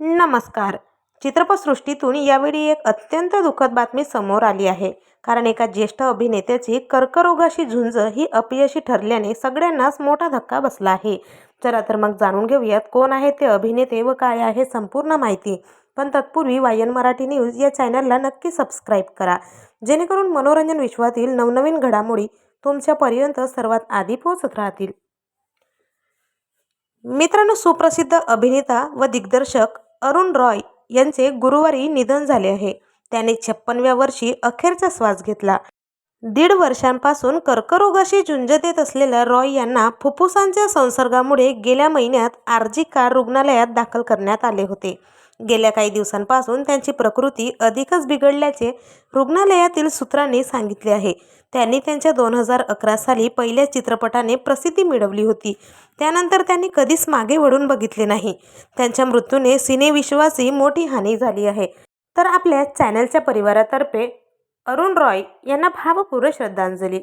नमस्कार. चित्रपटसृष्टीतून यावेळी एक अत्यंत दुःखद बातमी समोर आली आहे. कारण एका ज्येष्ठ अभिनेत्याची कर्करोगाशी झुंज ही अपयशी ठरल्याने सगळ्यांनाच मोठा धक्का बसला आहे. चला तर मग जाणून घेऊयात कोण आहे ते अभिनेते व काय आहे संपूर्ण माहिती. पण तत्पूर्वी वायन मराठी न्यूज या चॅनलला नक्की सबस्क्राईब करा. जेणेकरून मनोरंजन विश्वातील नवनवीन घडामोडी तुमच्यापर्यंत सर्वात आधी पोहोचत राहतील. मित्रांनो सुप्रसिद्ध अभिनेता व दिग्दर्शक अरुण रॉय यांचे गुरुवारी निधन झाले आहे. त्याने छप्पनव्या वर्षी अखेरचा श्वास घेतला. दीड वर्षांपासून कर्करोगाशी झुंज देत असलेल्या रॉय यांना फुफ्फुसांच्या संसर्गामुळे गेल्या महिन्यात आरजी कार रुग्णालयात दाखल करण्यात आले होते. गेल्या काही दिवसांपासून त्यांची प्रकृती अधिकच बिघडल्याचे रुग्णालयातील सूत्रांनी सांगितले आहे. त्यांनी त्यांच्या दोन हजार अकरा साली पहिल्या चित्रपटाने प्रसिद्धी मिळवली होती. त्यानंतर त्यांनी कधीच मागे वळून बघितले नाही. त्यांच्या मृत्यूने सिनेविश्वासी मोठी हानी झाली आहे. तर आपल्या चॅनलच्या परिवारातर्फे अरुण रॉय यांना भावपूर्ण श्रद्धांजली.